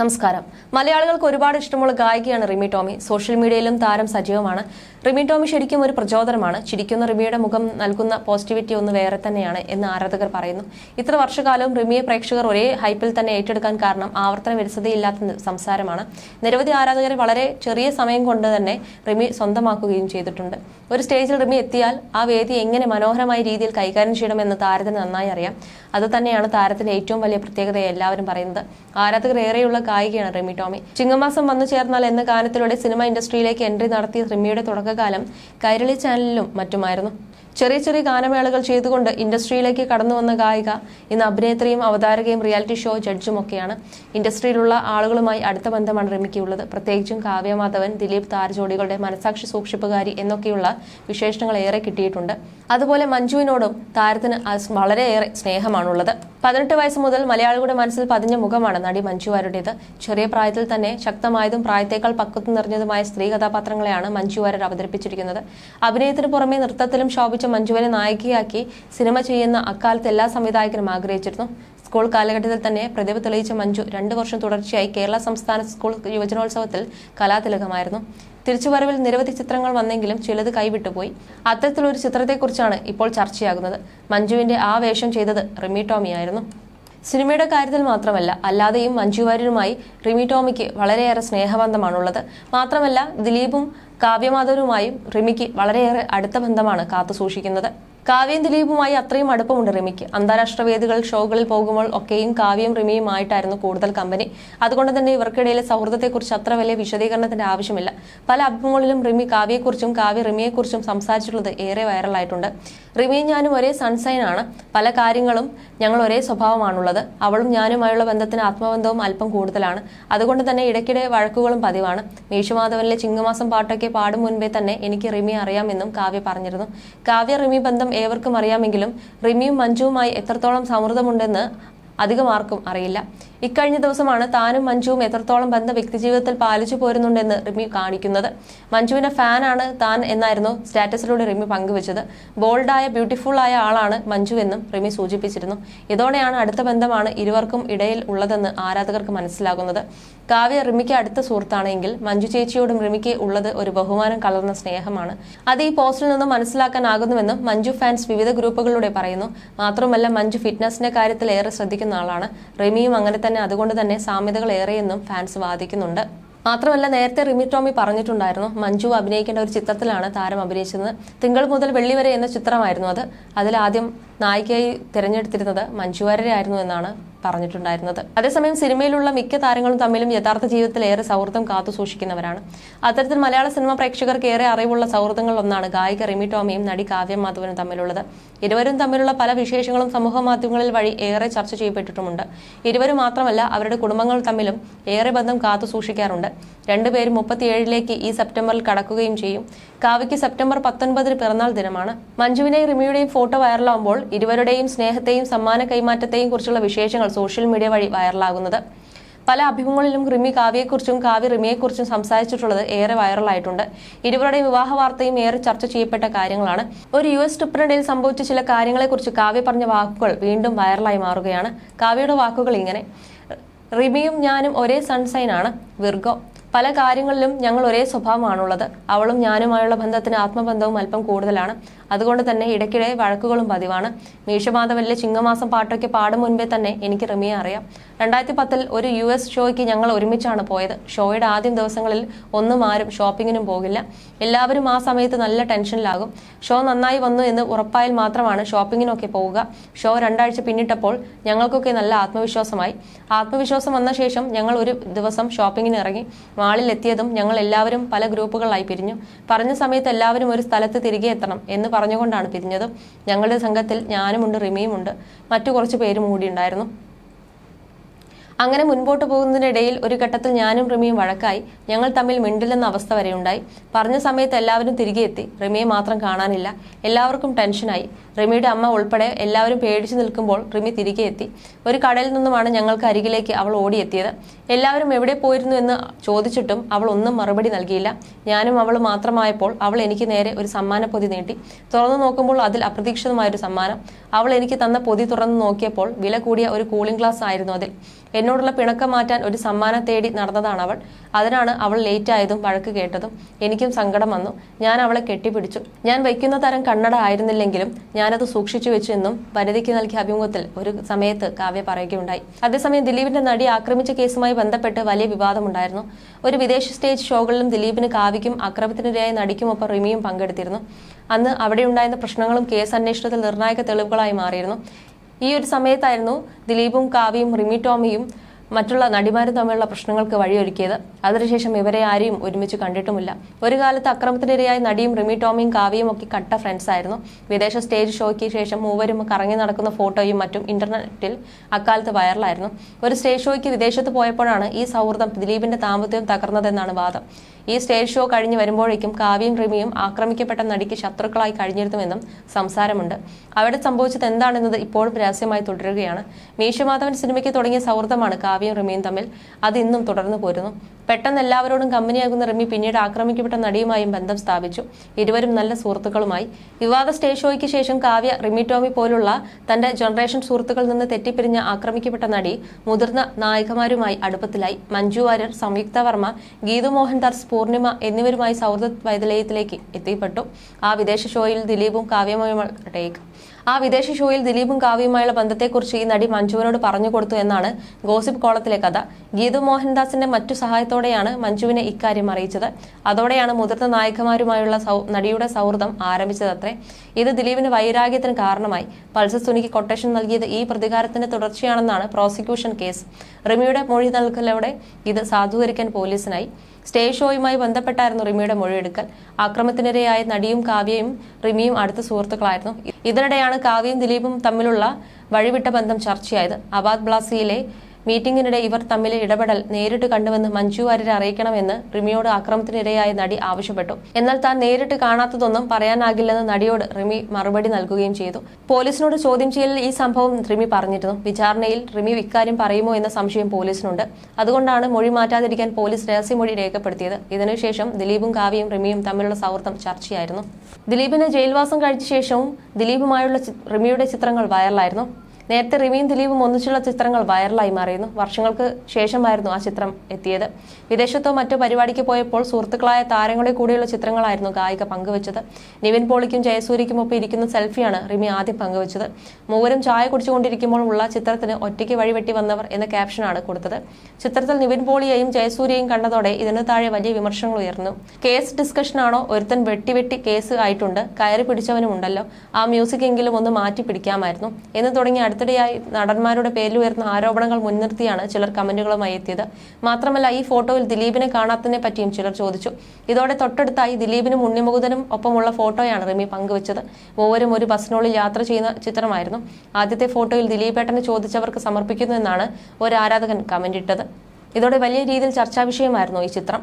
നമസ്കാരം. മലയാളികൾക്ക് ഒരുപാട് ഇഷ്ടമുള്ള ഗായികയാണ് റിമി ടോമി. സോഷ്യൽ മീഡിയയിലും താരം സജീവമാണ്. റിമി ടോമി ശരിക്കും ഒരു പ്രചോദനമാണ്. ചിരിക്കുന്ന റിമിയുടെ മുഖം നൽകുന്ന പോസിറ്റിവിറ്റി ഒന്ന് വേറെ തന്നെയാണ് എന്ന് ആരാധകർ പറയുന്നു. ഇത്ര വർഷകാലവും റിമിയെ പ്രേക്ഷകർ ഒരേ ഹൈപ്പിൽ തന്നെ ഏറ്റെടുക്കാൻ കാരണം ആവർത്തന വിരസതയില്ലാത്ത സംസാരമാണ്. നിരവധി ആരാധകർ വളരെ ചെറിയ സമയം കൊണ്ട് തന്നെ റിമി സ്വന്തമാക്കുകയും ചെയ്തിട്ടുണ്ട്. ഒരു സ്റ്റേജിൽ റിമി എത്തിയാൽ ആ വേദി എങ്ങനെ മനോഹരമായ രീതിയിൽ കൈകാര്യം ചെയ്യണമെന്ന് താരത്തിന് നന്നായി അറിയാം. അത് തന്നെയാണ് താരത്തിന്റെ ഏറ്റവും വലിയ പ്രത്യേകത എല്ലാവരും പറയുന്നത്. ആരാധകർ ഏറെയുള്ള ഗായികയാണ് റിമി ടോമി. ചിങ്ങമാസം വന്നു ചേർന്നാൽ എന്ന ഗാനത്തിലൂടെ സിനിമ ഇൻഡസ്ട്രിയിലേക്ക് എൻട്രി നടത്തിയ റിമിയുടെ തുടക്കകാലം കൈരളി ചാനലിലും മറ്റുമായിരുന്നു. ചെറിയ ചെറിയ ഗാനമേളകൾ ചെയ്തുകൊണ്ട് ഇൻഡസ്ട്രിയിലേക്ക് കടന്നു വന്ന ഗായിക ഇന്ന് അഭിനേത്രിയും അവതാരകയും റിയാലിറ്റി ഷോ ജഡ്ജും ഒക്കെയാണ്. ഇൻഡസ്ട്രിയിലുള്ള ആളുകളുമായി അടുത്ത ബന്ധമാണ് റിമിക്ക് ഉള്ളത്. പ്രത്യേകിച്ചും കാവ്യമാധവൻ ദിലീപ് താരജോഡികളുടെ മനസാക്ഷി സൂക്ഷിപ്പുകാരി എന്നൊക്കെയുള്ള വിശേഷങ്ങൾ ഏറെ കിട്ടിയിട്ടുണ്ട്. അതുപോലെ മഞ്ജുവിനോടും താരത്തിന് വളരെയേറെ സ്നേഹമാണുള്ളത്. പതിനെട്ട് വയസ്സ് മുതൽ മലയാളികളുടെ മനസ്സിൽ പതിഞ്ഞ മുഖമാണ് നടി മഞ്ജുവാരുടേത്. ചെറിയ പ്രായത്തിൽ തന്നെ ശക്തമായതും പ്രായത്തേക്കാൾ പക്വത്വം നിറഞ്ഞതുമായ സ്ത്രീ കഥാപാത്രങ്ങളെയാണ് മഞ്ജുവാരർ അവതരിപ്പിച്ചിരിക്കുന്നത്. അഭിനയത്തിന് പുറമെ നൃത്തത്തിലും ശോഭിച്ച മഞ്ജുവിനെ നായികയാക്കി സിനിമ ചെയ്യുന്ന അക്കാലത്ത് എല്ലാ സംവിധായകരും ആഗ്രഹിച്ചിരുന്നു. സ്കൂൾ കാലഘട്ടത്തിൽ തന്നെ പ്രതിഭ തെളിയിച്ച മഞ്ജു രണ്ടു വർഷം തുടർച്ചയായി കേരള സംസ്ഥാന സ്കൂൾ യുവജനോത്സവത്തിൽ കലാതിലകമായിരുന്നു. തിരിച്ചുവരവിൽ നിരവധി ചിത്രങ്ങൾ വന്നെങ്കിലും ചിലത് കൈവിട്ടുപോയി. അത്തരത്തിലൊരു ചിത്രത്തെക്കുറിച്ചാണ് ഇപ്പോൾ ചർച്ചയാകുന്നത്. മഞ്ജുവിന്റെ ആ വേഷം ചെയ്തത് റിമി ടോമി ആയിരുന്നു സിനിമയുടെ കാര്യത്തിൽ മാത്രമല്ല അല്ലാതെയും മഞ്ജു വാര്യരുമായി റിമി ടോമിക്ക് വളരെയേറെ സ്നേഹബന്ധമാണുള്ളത്. മാത്രമല്ല ദിലീപും കാവ്യമാധവരുമായും റിമിക്ക് വളരെയേറെ അടുത്ത ബന്ധമാണ് കാത്തു സൂക്ഷിക്കുന്നത് കാവ്യം ദിലീപുമായി അത്രയും അടുപ്പമുണ്ട് റിമിക്ക്. അന്താരാഷ്ട്ര വേദികൾ ഷോകളിൽ പോകുമ്പോൾ ഒക്കെയും കാവ്യം റിമിയുമായിട്ടായിരുന്നു കൂടുതൽ കമ്പനി. അതുകൊണ്ട് തന്നെ ഇവർക്കിടയിലെ സൗഹൃദത്തെക്കുറിച്ച് അത്ര വലിയ വിശദീകരണത്തിന്റെ ആവശ്യമില്ല. പല അഭിമുഖങ്ങളിലും റിമി കാവ്യയെക്കുറിച്ചും കാവ്യ റിമിയെക്കുറിച്ചും സംസാരിച്ചിട്ടുള്ളത് ഏറെ വൈറലായിട്ടുണ്ട്. റിമിയും ഞാനും ഒരേ സൺസൈൻ ആണ് പല കാര്യങ്ങളും ഞങ്ങൾ ഒരേ സ്വഭാവമാണുള്ളത്. അവളും ഞാനുമായുള്ള ബന്ധത്തിന് ആത്മബന്ധവും അല്പം കൂടുതലാണ്. അതുകൊണ്ട് തന്നെ ഇടയ്ക്കിടെ വഴക്കുകളും പതിവാണ്. മീശുമാധവനിലെ ചിങ്ങമാസം പാട്ടൊക്കെ പാടും മുൻപേ തന്നെ എനിക്ക് റിമി അറിയാമെന്നും കാവ്യ പറഞ്ഞിരുന്നു. കാവ്യ റിമി ബന്ധം ഏവർക്കും അറിയാമെങ്കിലും റിമിയും മഞ്ജുവുമായി എത്രത്തോളം സൗഹൃദമുണ്ടെന്ന് അധികം ആർക്കും അറിയില്ല. ഇക്കഴിഞ്ഞ ദിവസമാണ് താനും മഞ്ജുവും എത്രത്തോളം ബന്ധം വ്യക്തിജീവിതത്തിൽ പാലിച്ചു പോരുന്നുണ്ടെന്ന് റിമി കാണിക്കുന്നത്. മഞ്ജുവിന്റെ ഫാനാണ് താൻ എന്നായിരുന്നു സ്റ്റാറ്റസിലൂടെ റിമി പങ്കുവച്ചത്. ബോൾഡായ ബ്യൂട്ടിഫുൾ ആയ ആളാണ് മഞ്ജു എന്നും റിമി സൂചിപ്പിച്ചിരുന്നു. ഇതോടെയാണ് അടുത്ത ബന്ധമാണ് ഇരുവർക്കും ഇടയിൽ ഉള്ളതെന്ന് ആരാധകർക്ക് മനസ്സിലാകുന്നത്. കാവ്യ റിമിക്ക് അടുത്ത സുഹൃത്താണെങ്കിൽ മഞ്ജു ചേച്ചിയോടും റിമിക്ക് ഉള്ളത് ഒരു ബഹുമാനം കലർന്ന സ്നേഹമാണ്. അത് ഈ പോസ്റ്റിൽ നിന്ന് മനസ്സിലാക്കാനാകുന്നുവെന്നും മഞ്ജു ഫാൻസ് വിവിധ ഗ്രൂപ്പുകളിലൂടെ പറയുന്നു. മാത്രമല്ല മഞ്ജു ഫിറ്റ്നസിന്റെ കാര്യത്തിൽ ഏറെ ശ്രദ്ധിക്കുന്ന ആളാണ്. റിമിയും അങ്ങനെ തന്നെ അതുകൊണ്ട് തന്നെ സാമ്യതകൾ ഏറെയെന്നും ഫാൻസ് വാദിക്കുന്നുണ്ട്. മാത്രമല്ല നേരത്തെ റിമി ടോമി പറഞ്ഞിട്ടുണ്ടായിരുന്നു മഞ്ജു അഭിനയിക്കേണ്ട ഒരു ചിത്രത്തിലാണ് താരം അഭിനയിച്ചത്. തിങ്കൾ മുതൽ വെള്ളി വരെ എന്ന ചിത്രമായിരുന്നു അത്. അതിൽ ആദ്യം നായികയായി തിരഞ്ഞെടുത്തിരുന്നത് മഞ്ജു ആയിരുന്നു എന്നാണ് പറഞ്ഞിട്ടുണ്ടായിരുന്നത്. അതേസമയം സിനിമയിലുള്ള മിക്ക താരങ്ങളും തമ്മിലും യഥാർത്ഥ ജീവിതത്തിൽ ഏറെ സൗഹൃദം കാത്തു സൂക്ഷിക്കുന്നവരാണ്. അത്തരത്തിൽ മലയാള സിനിമ പ്രേക്ഷകർക്ക് ഏറെ അറിവുള്ള സൗഹൃദങ്ങളിൽ ഒന്നാണ് ഗായിക റിമി ടോമിയും നടി കാവ്യ മാധവനും തമ്മിലുള്ളത്. ഇരുവരും തമ്മിലുള്ള പല വിശേഷങ്ങളും സമൂഹ മാധ്യമങ്ങളിൽ വഴി ഏറെ ചർച്ച ചെയ്യപ്പെട്ടിട്ടുമുണ്ട്. ഇരുവരും മാത്രമല്ല അവരുടെ കുടുംബങ്ങൾ തമ്മിലും ഏറെ ബന്ധം കാത്തു സൂക്ഷിക്കാറുണ്ട്. രണ്ടുപേരും മുപ്പത്തിയേഴിലേക്ക് ഈ സെപ്റ്റംബറിൽ കടക്കുകയും ചെയ്യും. കാവ്യയ്ക്ക് സെപ്റ്റംബർ പത്തൊൻപതിന് പിറന്നാൾ ദിനമാണ്. മഞ്ജുവിനെയും റിമിയുടെയും ഫോട്ടോ വൈറലാവുമ്പോൾ ഇരുവരുടെയും സ്നേഹത്തെയും സമ്മാന കൈമാറ്റത്തെയും കുറിച്ചുള്ള വിശേഷങ്ങൾ സോഷ്യൽ മീഡിയ വഴി വൈറലാകുന്നത്. പല അഭിമുഖങ്ങളിലും റിമി കാവ്യയെക്കുറിച്ചും കാവ്യ റിമിയെക്കുറിച്ചും സംസാരിച്ചിട്ടുള്ളത് ഏറെ വൈറലായിട്ടുണ്ട്. ഇരുവരുടെയും വിവാഹ വാർത്തയും ഏറെ ചർച്ച ചെയ്യപ്പെട്ട കാര്യങ്ങളാണ്. ഒരു യു എസ് ട്രിപ്പിനിടയിൽ സംഭവിച്ച ചില കാര്യങ്ങളെക്കുറിച്ച് കാവ്യ പറഞ്ഞ വാക്കുകൾ വീണ്ടും വൈറലായി മാറുകയാണ്. കാവ്യയുടെ വാക്കുകൾ ഇങ്ങനെ. റിമിയും ഞാനും ഒരേ സൺസൈൻ ആണ് വിർഗോ. പല കാര്യങ്ങളിലും ഞങ്ങൾ ഒരേ സ്വഭാവമാണുള്ളത്. അവളും ഞാനുമായുള്ള ബന്ധത്തിന് ആത്മബന്ധവും അല്പം കൂടുതലാണ്. അതുകൊണ്ട് തന്നെ ഇടയ്ക്കിടെ വഴക്കുകളും പതിവാണ്. മീശമാധവനിലെ ചിങ്ങമാസം പാട്ടൊക്കെ പാടും മുൻപേ തന്നെ എനിക്ക് റിമിയെ അറിയാം. രണ്ടായിരത്തി പത്തിൽ ഒരു യു എസ് ഷോയ്ക്ക് ഞങ്ങൾ ഒരുമിച്ചാണ് പോയത്. ഷോയുടെ ആദ്യം ദിവസങ്ങളിൽ ഒന്നും ആരും ഷോപ്പിങ്ങിനും പോകില്ല. എല്ലാവരും ആ സമയത്ത് നല്ല ടെൻഷനിലാകും. ഷോ നന്നായി വന്നു എന്ന് ഉറപ്പായാൽ മാത്രമാണ് ഷോപ്പിങ്ങിനൊക്കെ പോവുക. ഷോ രണ്ടാഴ്ച പിന്നിട്ടപ്പോൾ ഞങ്ങൾക്കൊക്കെ നല്ല ആത്മവിശ്വാസമായി. ആത്മവിശ്വാസം വന്ന ശേഷം ഞങ്ങൾ ഒരു ദിവസം ഷോപ്പിങ്ങിന് ഇറങ്ങി മാളിൽ എത്തിയതും ഞങ്ങൾ എല്ലാവരും പല ഗ്രൂപ്പുകളായി പിരിഞ്ഞു. പറഞ്ഞ സമയത്ത് എല്ലാവരും ഒരു സ്ഥലത്ത് തിരികെ എത്തണം എന്ന് പറഞ്ഞുകൊണ്ടാണ് പിരിഞ്ഞത്. ഞങ്ങളുടെ സംഘത്തിൽ ഞാനുമുണ്ട് റിമിയുമുണ്ട്. മറ്റു കുറച്ച് പേരും കൂടി ഉണ്ടായിരുന്നു അങ്ങനെ മുൻപോട്ട് പോകുന്നതിനിടയിൽ ഒരു ഘട്ടത്തിൽ ഞാനും റിമിയും വഴക്കായി. ഞങ്ങൾ തമ്മിൽ മിണ്ടില്ലെന്ന അവസ്ഥ വരെ ഉണ്ടായി. പറഞ്ഞ സമയത്ത് എല്ലാവരും തിരികെ എത്തി. റിമിയെ മാത്രം കാണാനില്ല. എല്ലാവർക്കും ടെൻഷനായി. റിമിയുടെ അമ്മ ഉൾപ്പെടെ എല്ലാവരും പേടിച്ചു നിൽക്കുമ്പോൾ റിമി തിരികെ എത്തി. ഒരു കടയിൽ നിന്നുമാണ് ഞങ്ങൾക്ക് അരികിലേക്ക് അവൾ ഓടിയെത്തിയത്. എല്ലാവരും എവിടെ പോയിരുന്നു എന്ന് ചോദിച്ചിട്ടും അവൾ ഒന്നും മറുപടി നൽകിയില്ല. ഞാനും അവൾ മാത്രമായപ്പോൾ അവൾ എനിക്ക് നേരെ ഒരു സമ്മാന പൊതി നീട്ടി. തുറന്നു നോക്കുമ്പോൾ അതിൽ അപ്രതീക്ഷിതമായൊരു സമ്മാനം. അവൾ എനിക്ക് തന്ന പൊതി തുറന്നു നോക്കിയപ്പോൾ വില കൂടിയ ഒരു കൂളിംഗ് ഗ്ലാസ് ആയിരുന്നു അതിൽ. എന്നോടുള്ള പിണക്കം മാറ്റാൻ ഒരു സമ്മാനം തേടി നടന്നതാണ് അവൾ. അതിനാണ് അവൾ ലേറ്റ് ആയതും വഴക്ക് കേട്ടതും. എനിക്കും സങ്കടം വന്നു. ഞാൻ അവളെ കെട്ടിപ്പിടിച്ചു. ഞാൻ വയ്ക്കുന്ന തരം കണ്ണട ആയിരുന്നില്ലെങ്കിലും ഞാനത് സൂക്ഷിച്ചു വെച്ചു എന്നും പരിധിക്ക് നൽകിയ അഭിമുഖത്തിൽ ഒരു സമയത്ത് കാവ്യ പറയുകയുണ്ടായി. അതേസമയം ദിലീപിന്റെ നടി ആക്രമിച്ച കേസുമായി ബന്ധപ്പെട്ട് വലിയ വിവാദമുണ്ടായിരുന്നു. ഒരു വിദേശ സ്റ്റേജ് ഷോകളിലും ദിലീപിന് കാവ്യയ്ക്കും അക്രമത്തിനിരയായ നടിക്കുമൊപ്പം റിമിയും പങ്കെടുത്തിരുന്നു. അന്ന് അവിടെയുണ്ടായിരുന്ന പ്രശ്നങ്ങളും കേസ് അന്വേഷണത്തിൽ നിർണായക തെളിവുകളായി മാറിയിരുന്നു. ഈ ഒരു സമയത്തായിരുന്നു ദിലീപും കാവ്യയും റിമി ടോമിയും മറ്റുള്ള നടിമാരും തമ്മിലുള്ള പ്രശ്നങ്ങൾക്ക് വഴിയൊരുക്കിയത്. അതിനുശേഷം ഇവരെ ആരെയും ഒരുമിച്ച് കണ്ടിട്ടുമില്ല. ഒരു കാലത്ത് അക്രമത്തിനിരയായി നടിയും റിമി ടോമിയും കാവ്യയും ഒക്കെ കട്ട ഫ്രണ്ട്സ് ആയിരുന്നു. വിദേശ സ്റ്റേജ് ഷോയ്ക്ക് ശേഷം മൂവരും കറങ്ങി നടക്കുന്ന ഫോട്ടോയും മറ്റും ഇന്റർനെറ്റിൽ അക്കാലത്ത് വൈറലായിരുന്നു ഒരു സ്റ്റേജ് ഷോയ്ക്ക് വിദേശത്ത് പോയപ്പോഴാണ് ഈ സൗഹൃദം ദിലീപിന്റെ താമ്പത്യം തകർന്നതെന്നാണ് വാദം. ഈ സ്റ്റേജ് ഷോ കഴിഞ്ഞ് വരുമ്പോഴേക്കും കാവ്യയും റിമിയും ആക്രമിക്കപ്പെട്ട നടിക്ക് ശത്രുക്കളായി കഴിഞ്ഞിരുന്നുവെന്നും സംസാരമുണ്ട്. അവിടെ സംഭവിച്ചത് എന്താണെന്നത് ഇപ്പോഴും രഹസ്യമായി തുടരുകയാണ്. മീശമാധവൻ സിനിമയ്ക്ക് തുടങ്ങിയ സൗഹൃദമാണ് കാവ്യയും റിമിയും തമ്മിൽ അത് ഇന്നും തുടർന്നു പോരുന്നു. പെട്ടെന്ന് എല്ലാവരോടും കമ്പനിയാകുന്ന റിമി പിന്നീട് ആക്രമിക്കപ്പെട്ട നടിയുമായും ബന്ധം സ്ഥാപിച്ചു. ഇരുവരും നല്ല സുഹൃത്തുക്കളുമായി. വിവാദ സ്റ്റേജ് ഷോയ്ക്ക് ശേഷം കാവ്യ റിമി ടോമി പോലുള്ള തന്റെ ജനറേഷൻ സുഹൃത്തുക്കളിൽ നിന്ന് തെറ്റിപ്പിരിഞ്ഞ ആക്രമിക്കപ്പെട്ട നടി മുതിർന്ന നായകമാരുമായി അടുപ്പത്തിലായി. മഞ്ജു വാര്യർ സംയുക്ത വർമ്മ ഗീതു മോഹൻദാസ് പൂർണിമ എന്നിവരുമായി സൗഹൃദ വൈതലയത്തിലേക്ക് എത്തിപ്പെട്ടു. ആ വിദേശ ഷോയിൽ ദിലീപും കാവ്യമയുമാണ് ടേക്ക്. ആ വിദേശ ഷോയിൽ ദിലീപും കാവ്യയുമായുള്ള ബന്ധത്തെക്കുറിച്ച് ഈ നടി മഞ്ജുവിനോട് പറഞ്ഞു കൊടുത്തു എന്നാണ് ഗോസിപ്പ് കോളത്തിലെ കഥ. ഗീതു മോഹൻദാസിന്റെ മറ്റു സഹായത്തോടെയാണ് മഞ്ജുവിനെ ഇക്കാര്യം അറിയിച്ചത്. അതോടെയാണ് മുതിർന്ന നായകന്മാരുമായുള്ള നടിയുടെ സൗഹൃദം ആരംഭിച്ചതത്രേ. ഇത് ദിലീപിന് വൈരാഗ്യത്തിന് കാരണമായി. പൾസർ സുനിക്ക് കൊട്ടേഷൻ നൽകിയത് ഈ പ്രതികാരത്തിന്റെ തുടർച്ചയാണെന്നാണ് പ്രോസിക്യൂഷൻ കേസ്. റിമിയുടെ മൊഴി നൽകലോടെ ഇത് സാധൂകരിക്കാൻ പോലീസിനായി. സ്റ്റേജ് ഷോയുമായി ബന്ധപ്പെട്ടായിരുന്നു റിമിയുടെ മൊഴിയെടുക്കൽ. ആക്രമത്തിനിരയായ നടിയും കാവ്യയും റിമിയും അടുത്ത സുഹൃത്തുക്കളായിരുന്നു. ഇതിനിടെയാണ് കാവ്യയും ദിലീപും തമ്മിലുള്ള വഴിവിട്ട ബന്ധം ചർച്ചയായത്. അബാദ് ബ്ലാസിയിലെ മീറ്റിംഗിനിടെ ഇവർ തമ്മിലെ ഇടപെടൽ നേരിട്ട് കണ്ടുവെന്ന് മഞ്ജു വാര്യരെ അറിയിക്കണമെന്ന് റിമിയോട് ആക്രമണത്തിനിരയായ നടി ആവശ്യപ്പെട്ടു. എന്നാൽ താൻ നേരിട്ട് കാണാത്തതൊന്നും പറയാനാകില്ലെന്ന് നടിയോട് റിമി മറുപടി നൽകുകയും ചെയ്തു. പോലീസിനോട് ചോദ്യം ചെയ്യലിൽ ഈ സംഭവം റിമി പറഞ്ഞിരുന്നു. വിചാരണയിൽ റിമി ഇക്കാര്യം പറയുമോ എന്ന സംശയം പോലീസിനുണ്ട്. അതുകൊണ്ടാണ് മൊഴി മാറ്റാതിരിക്കാൻ പോലീസ് രഹസ്യമൊഴി രേഖപ്പെടുത്തിയത്. ഇതിനുശേഷം ദിലീപും കാവ്യയും റിമിയും തമ്മിലുള്ള സൗഹൃദം ചർച്ചയായിരുന്നു. ദിലീപിന് ജയിൽവാസം കഴിച്ച ശേഷവും ദിലീപുമായുള്ള റിമിയുടെ ചിത്രങ്ങൾ വൈറലായിരുന്നു. നേരത്തെ റിമിയും ദിലീപും ഒന്നിച്ചുള്ള ചിത്രങ്ങൾ വൈറലായി മാറിയിരുന്നു. വർഷങ്ങൾക്ക് ശേഷമായിരുന്നു ആ ചിത്രം എത്തിയത്. വിദേശത്തോ മറ്റോ പരിപാടിക്ക് പോയപ്പോൾ സുഹൃത്തുക്കളായ താരങ്ങളെ കൂടിയുള്ള ചിത്രങ്ങളായിരുന്നു ഗായിക പങ്കുവച്ചത്. നിവിൻ പോളിക്കും ജയസൂര്യയ്ക്കുമൊപ്പം ഇരിക്കുന്ന സെൽഫിയാണ് റിമി ആദ്യം പങ്കുവച്ചത്. മൂവരും ചായ കുടിച്ചുകൊണ്ടിരിക്കുമ്പോൾ ഉള്ള ചിത്രത്തിന് ഒറ്റയ്ക്ക് വഴിവെട്ടി വന്നവർ എന്ന ക്യാപ്ഷനാണ് കൊടുത്തത്. ചിത്രത്തിൽ നിവിൻ പോളിയെയും ജയസൂര്യയും കണ്ടതോടെ ഇതിന് താഴെ വലിയ വിമർശനങ്ങൾ ഉയർന്നു. കേസ് ഡിസ്കഷനാണോ ഒരുത്തൻ വെട്ടി വെട്ടി കേസ് ആയിട്ടുണ്ട്. കയറി പിടിച്ചവനും ഉണ്ടല്ലോ. ആ മ്യൂസിക് എങ്കിലും ഒന്ന് മാറ്റി പിടിക്കാമായിരുന്നു. എന്ന് തുടങ്ങി അടുത്തിടെയായി നടന്മാരുടെ പേരിൽ ഉയർന്ന ആരോപണങ്ങൾ മുൻനിർത്തിയാണ് ചിലർ കമന്റുകളുമായി എത്തിയത്. മാത്രമല്ല ഈ ഫോട്ടോയിൽ ദിലീപിനെ കാണാത്തതിനെ പറ്റിയും ചിലർ ചോദിച്ചു. ഇതോടെ തൊട്ടടുത്തായി ദിലീപിനും ഉണ്ണിമുകുതനും ഒപ്പമുള്ള ഫോട്ടോയാണ് റിമി പങ്കുവച്ചത്. മൂവരും ഒരു ബസ്സിനുള്ളിൽ യാത്ര ചെയ്യുന്ന ചിത്രമായിരുന്നു. ആദ്യത്തെ ഫോട്ടോയിൽ ദിലീപേട്ടനെ ചോദിച്ചവർക്ക് സമർപ്പിക്കുന്നു എന്നാണ് ഒരു ആരാധകൻ കമന്റ് ഇട്ടത് ഇതോടെ വലിയ രീതിയിൽ ചർച്ചാ വിഷയമായിരുന്നു ഈ ചിത്രം.